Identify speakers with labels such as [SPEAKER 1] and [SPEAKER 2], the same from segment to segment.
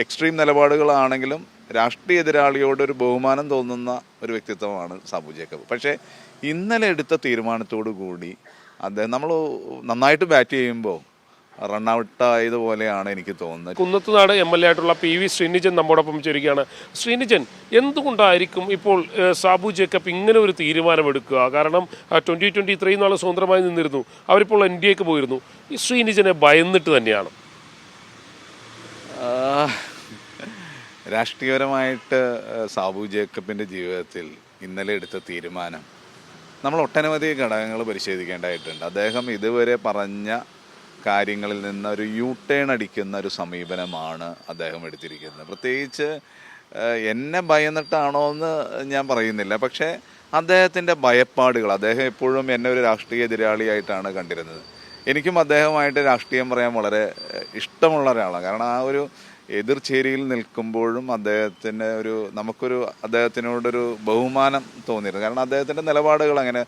[SPEAKER 1] Extreme നിലപാടുകളാണെങ്കിലും രാഷ്ട്രീയ എതിരാളിയോട് ഒരു ബഹുമാനം തോന്നുന്ന ഒരു വ്യക്തിത്വമാണ് സാബു ജേക്കബ്. പക്ഷേ ഇന്നലെ എടുത്ത തീരുമാനത്തോടു കൂടി അദ്ദേഹം നമ്മൾ നന്നായിട്ട് ബാറ്റ് ചെയ്യുമ്പോൾ റണ്ണൗട്ട് ആയതുപോലെയാണ് എനിക്ക് തോന്നുന്നത്.
[SPEAKER 2] കുന്നത്തുനാട് എം എൽ എ ആയിട്ടുള്ള പി വി ശ്രീനിജൻ നമ്മോടൊപ്പം ചേരുകയാണ്. ശ്രീനിജൻ എന്തുകൊണ്ടായിരിക്കും ഇപ്പോൾ സാബു ജേക്കബ് ഇങ്ങനെ ഒരു തീരുമാനമെടുക്കുക കാരണം ട്വന്റി ട്വന്റി ഇത്രയും നാൾ സ്വതന്ത്രമായി നിന്നിരുന്നു. അവരിപ്പോൾ എൻ ഡി എക്ക് പോയിരുന്നു. ഈ ശ്രീനിജനെ ഭയന്നിട്ട് തന്നെയാണ്.
[SPEAKER 1] രാഷ്ട്രീയപരമായിട്ട് സാബു ജേക്കബിന്റെ ജീവിതത്തിൽ ഇന്നലെ എടുത്ത തീരുമാനം. നമ്മൾ ഒട്ടനവധി ഘടകങ്ങൾ പരിശോധിക്കേണ്ടതായിട്ടുണ്ട്. അദ്ദേഹം ഇതുവരെ പറഞ്ഞ കാര്യങ്ങളിൽ നിന്ന് ഒരു യൂ ടേൺ അടിക്കുന്ന ഒരു സമീപനമാണ് അദ്ദേഹം എടുത്തിരിക്കുന്നത്. പ്രത്യേകിച്ച് എന്നെ ഭയന്നിട്ടാണോ എന്ന് ഞാൻ പറയുന്നില്ല. പക്ഷേ അദ്ദേഹത്തിന്റെ ഭയപ്പാടുകൾ അദ്ദേഹം എപ്പോഴും എന്നെ ഒരു രാഷ്ട്രീയ എതിരാളിയായിട്ടാണ് കണ്ടിരുന്നത്. എനിക്കും അദ്ദേഹമായിട്ട് രാഷ്ട്രീയം പറയാൻ വളരെ ഇഷ്ടമുള്ള ഒരാളാണ്. കാരണം ആ ഒരു എതിർചേരിയിൽ നിൽക്കുമ്പോഴും അദ്ദേഹത്തിന് ഒരു നമുക്കൊരു അദ്ദേഹത്തിനോടൊരു ബഹുമാനം തോന്നിയിരുന്നു. കാരണം അദ്ദേഹത്തിന്റെ നിലപാടുകൾ അങ്ങനെ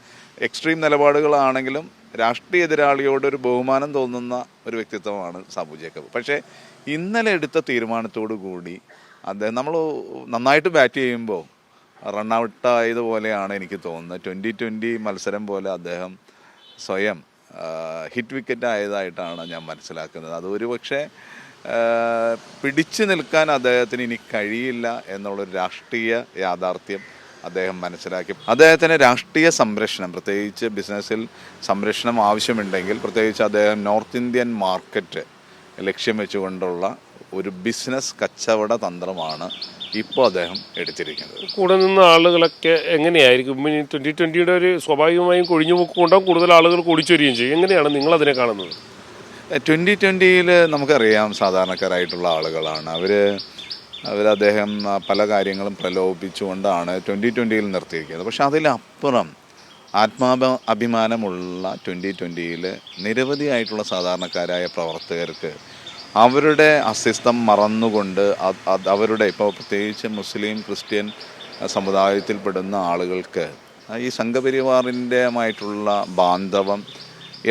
[SPEAKER 1] എക്സ്ട്രീം നിലപാടുകളാണെങ്കിലും രാഷ്ട്രീയ എതിരാളിയോട് ഒരു ബഹുമാനം തോന്നുന്ന ഒരു വ്യക്തിത്വമാണ് സാബു ജേക്കബ്. പക്ഷേ ഇന്നലെ എടുത്ത തീരുമാനത്തോടു കൂടി അദ്ദേഹം നമ്മൾ നന്നായിട്ട് ബാറ്റ് ചെയ്യുമ്പോൾ റണ്ണൗട്ട് ആയതുപോലെയാണ് എനിക്ക് തോന്നുന്നത്. ട്വന്റി ട്വന്റി മത്സരം പോലെ അദ്ദേഹം സ്വയം ഹിറ്റ് വിക്കറ്റ് ആയതായിട്ടാണ് ഞാൻ മനസ്സിലാക്കുന്നത്. അത് ഒരു പക്ഷേ പിടിച്ചു നിൽക്കാൻ അദ്ദേഹത്തിന് ഇനി കഴിയില്ല എന്നുള്ളൊരു രാഷ്ട്രീയ യാഥാർത്ഥ്യം അദ്ദേഹം മനസ്സിലാക്കി. അദ്ദേഹത്തിന് രാഷ്ട്രീയ സംരക്ഷണം പ്രത്യേകിച്ച് ബിസിനസ്സിൽ സംരക്ഷണം ആവശ്യമുണ്ടെങ്കിൽ പ്രത്യേകിച്ച് അദ്ദേഹം നോർത്ത് ഇന്ത്യൻ മാർക്കറ്റ് ലക്ഷ്യം വെച്ചുകൊണ്ടുള്ള ഒരു ബിസിനസ് കച്ചവട തന്ത്രമാണ് ഇപ്പോൾ അദ്ദേഹം എടുത്തിരിക്കുന്നത്.
[SPEAKER 2] കൂടെ നിന്ന ആളുകളൊക്കെ എങ്ങനെയായിരിക്കും? ട്വന്റി ട്വന്റിയുടെ ഒരു സ്വാഭാവികമായും കൊഴിഞ്ഞു പോക്കുകൊണ്ടാവും കൂടുതൽ ആളുകൾ കൂടിച്ചൊരിയും ചെയ്യും. എങ്ങനെയാണ് നിങ്ങൾ അതിനെ കാണുന്നത്?
[SPEAKER 1] ട്വന്റി ട്വന്റിയിൽ നമുക്കറിയാം സാധാരണക്കാരായിട്ടുള്ള ആളുകളാണ്. അവർ അവർ അദ്ദേഹം പല കാര്യങ്ങളും പ്രലോഭിപ്പിച്ചുകൊണ്ടാണ് ട്വന്റി ട്വന്റിയിൽ നിർത്തിയിരിക്കുന്നത്. പക്ഷേ അതിലപ്പുറം ആത്മാഭ അഭിമാനമുള്ള ട്വന്റി ട്വന്റിയിൽ നിരവധിയായിട്ടുള്ള സാധാരണക്കാരായ പ്രവർത്തകർക്ക് അവരുടെ അസ്തിത്വം മറന്നുകൊണ്ട് അവരുടെ ഇപ്പോൾ പ്രത്യേകിച്ച് മുസ്ലിം ക്രിസ്ത്യൻ സമുദായത്തിൽപ്പെടുന്ന ആളുകൾക്ക് ഈ സംഘപരിവാറിന്റെമായിട്ടുള്ള ബാന്ധവം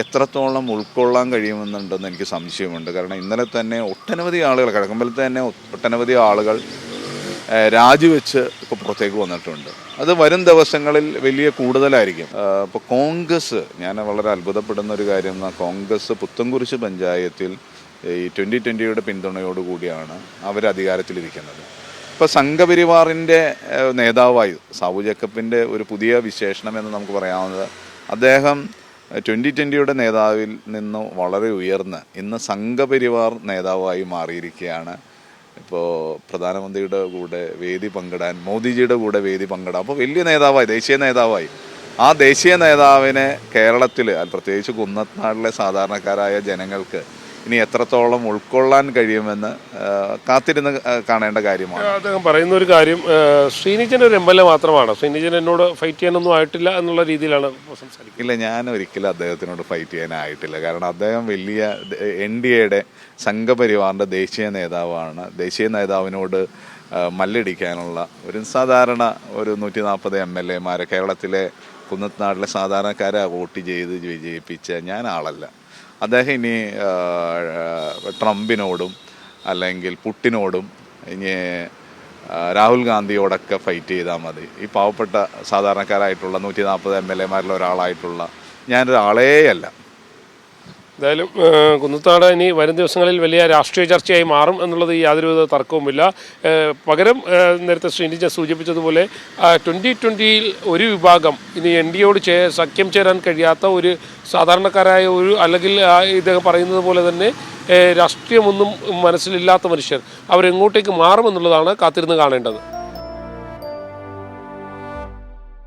[SPEAKER 1] എത്രത്തോളം ഉൾക്കൊള്ളാൻ കഴിയുമെന്നുണ്ടെന്ന് എനിക്ക് സംശയമുണ്ട്. കാരണം ഇന്നലെ തന്നെ ഒട്ടനവധി ആളുകൾ കിഴക്കമ്പലത്ത് തന്നെ ഒട്ടനവധി ആളുകൾ രാജിവെച്ച് ഇപ്പോൾ പുറത്തേക്ക് വന്നിട്ടുണ്ട്. അത് വരും ദിവസങ്ങളിൽ വലിയ കൂടുതലായിരിക്കും. ഇപ്പോൾ കോൺഗ്രസ് ഞാൻ വളരെ അത്ഭുതപ്പെടുന്ന ഒരു കാര്യം കോൺഗ്രസ് പുത്തൻകുരിശ് പഞ്ചായത്തിൽ ഈ ട്വന്റി ട്വന്റിയുടെ പിന്തുണയോടുകൂടിയാണ് അവർ അധികാരത്തിലിരിക്കുന്നത്. ഇപ്പോൾ സംഘപരിവാറിന്റെ നേതാവായി സാബു ജേക്കബിന്റെ ഒരു പുതിയ വിശേഷണം എന്ന് നമുക്ക് പറയാവുന്നത് അദ്ദേഹം ട്വന്റി ട്വന്റിയുടെ നേതാവിൽ നിന്ന് വളരെ ഉയർന്ന് ഇന്ന് സംഘപരിവാർ നേതാവായി മാറിയിരിക്കുകയാണ്. ഇപ്പോൾ പ്രധാനമന്ത്രിയുടെ കൂടെ വേദി പങ്കിടാൻ മോദിജിയുടെ കൂടെ വേദി പങ്കിടാൻ അപ്പോൾ വലിയ നേതാവായി ദേശീയ നേതാവായി. ആ ദേശീയ നേതാവിനെ കേരളത്തിൽ പ്രത്യേകിച്ച് കുന്നത്നാട്ടിലെ സാധാരണക്കാരായ ജനങ്ങൾക്ക് ഇനി എത്രത്തോളം ഉൾക്കൊള്ളാൻ കഴിയുമെന്ന് കാത്തിരുന്ന് കാണേണ്ട കാര്യമാണ്.
[SPEAKER 2] അദ്ദേഹം പറയുന്ന ഒരു കാര്യം ശ്രീനിജൻ ഒരു എം എൽ എ മാത്രമാണ്. ശ്രീനിജൻ എന്നോട് ഫൈറ്റ് ചെയ്യാനൊന്നും ആയിട്ടില്ല എന്നുള്ള രീതിയിലാണ് സംസാരിക്കുന്നത്.
[SPEAKER 1] ഇല്ല ഞാൻ ഒരിക്കലും അദ്ദേഹത്തിനോട് ഫൈറ്റ് ചെയ്യാനായിട്ടില്ല. കാരണം അദ്ദേഹം വലിയ എൻ ഡി എയുടെ സംഘപരിവാറിന്റെ ദേശീയ നേതാവാണ്. ദേശീയ നേതാവിനോട് മല്ലടിക്കാനുള്ള ഒരു സാധാരണ ഒരു നൂറ്റി നാൽപ്പത് എം എൽ എമാർ കേരളത്തിലെ കുന്നത്നാട്ടിലെ സാധാരണക്കാരെ വോട്ട് ചെയ്ത് വിജയിപ്പിച്ച ഞാൻ ആളല്ല. അദ്ദേഹം ഇനി ട്രംപിനോടും അല്ലെങ്കിൽ പുട്ടിനോടും ഇനി രാഹുൽ ഗാന്ധിയോടൊക്കെ ഫൈറ്റ് ചെയ്താൽ മതി. ഈ പാവപ്പെട്ട സാധാരണക്കാരായിട്ടുള്ള നൂറ്റി നാൽപ്പത് എം എൽ എമാരിൽ ഒരാളായിട്ടുള്ള ഞാനൊരാളേ
[SPEAKER 2] എന്തായാലും കുന്നത്താട് ഇനി വരും ദിവസങ്ങളിൽ വലിയ രാഷ്ട്രീയ ചർച്ചയായി മാറും എന്നുള്ളത് യാതൊരുവിധ തർക്കവുമില്ല. പകരം നേരത്തെ ശ്രീനിജ സൂചിപ്പിച്ചതുപോലെ ട്വന്റി ട്വന്റിയിൽ ഒരു വിഭാഗം ഇനി എൻ ഡി എയോട് ചേ സഖ്യം ചേരാൻ കഴിയാത്ത ഒരു സാധാരണക്കാരായ ഒരു അല്ലെങ്കിൽ ഇദ്ദേഹം പറയുന്നത് പോലെ തന്നെ രാഷ്ട്രീയമൊന്നും മനസ്സിലില്ലാത്ത മനുഷ്യർ അവരെങ്ങോട്ടേക്ക് മാറുമെന്നുള്ളതാണ് കാത്തിരുന്ന് കാണേണ്ടത്.